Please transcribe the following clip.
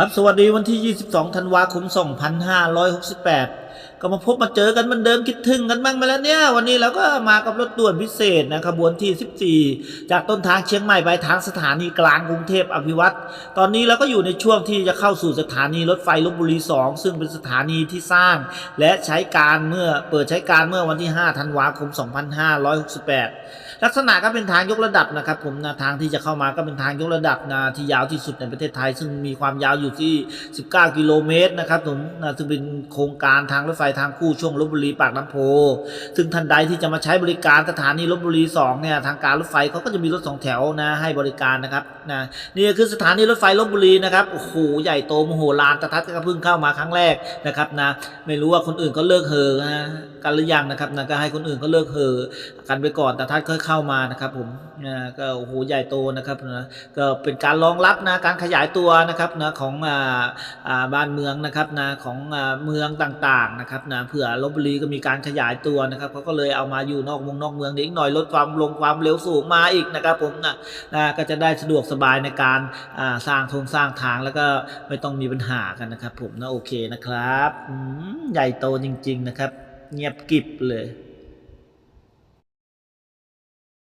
ครับ สวัสดีวันที่ 22 ธันวาคม 2568 ก็มาพบมาเจอกันเหมือนเดิมคิดถึงกันบ้างไหมแล้วเนี่ย วันนี้เราก็มากับรถด่วนพิเศษนะขบวนที่ 14 จากต้นทางเชียงใหม่ไปทางสถานีกลางกรุงเทพอภิวัตรตอนนี้เราก็อยู่ในช่วงที่จะเข้าสู่สถานีรถไฟลบบุรี 2 ซึ่งเป็นสถานีที่สร้าง และใช้การเมื่อเปิดใช้การเมื่อวันที่ 5 ธันวาคม 2568 ลักษณะก็เป็นทางยกระดับนะครับผมนะทางที่จะเข้ามาก็เป็นทางยกระดับนะที่ยาวที่สุดในประเทศไทย ซึ่งมีความยาวอยู่ที่ 19 กิโลเมตรนะครับผมนะซึ่งเป็นโครงการทางรถไฟทางคู่ช่วงลบบุรีปากน้ำโพ ซึ่งท่านใดที่จะมาใช้บริการสถานีลบบุรี2เนี่ยทางการรถไฟเขาก็จะมีรถสองแถวนะให้บริการนะครับนะนี่คือสถานีรถไฟลบบุรีนะครับโอ้โหใหญ่โตมโหฬารตะทัดก็เพิ่งเข้ามาครั้งแรกนะครับนะไม่รู้ว่าคนอื่นก็เลิกเฮอนะกันหรือยังนะครับนะก็ให้คนอื่นก็เลิกเฮอกันไปก่อนต่ทัดค่อยเข้ามานะครับผมนะก็โอ้โหใหญ่โตนะครับนะก็เป็นการรองรับนะการขยายตัวนะครับนะของอ่าอ่าบ้านเมืองนะครับนะของอ่าเมืองต่างๆนะครับนะเผื่อลบบุรีก็มีการขยายตัวนะครับเขาก็เลยเอามาอยู่นอกวงนอกเมืองเด็กหน่อยลดความลงความเร็วสูงมาอีกนะครับผมนะนะก็จะได้สะดวกสบายในการสร้างทงสร้างทางแล้วก็ไม่ต้องมีปัญหากันนะครับ ผมนะโอเคนะครับใหญ่โตจริง ๆ นะครับ เงียบกิบเลย